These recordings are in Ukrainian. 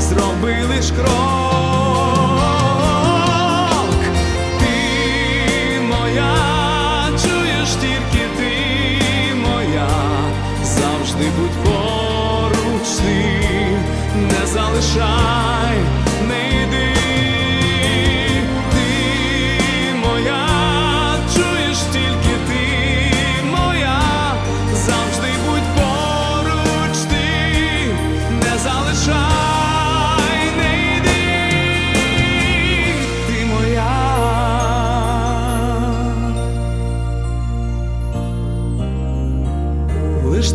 зроби ж крок. Ти моя, чуєш тільки ти моя, завжди будь поруч ти, не залишай, не йди.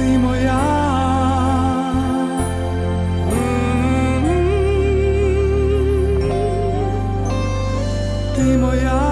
ти моя. Ти моя.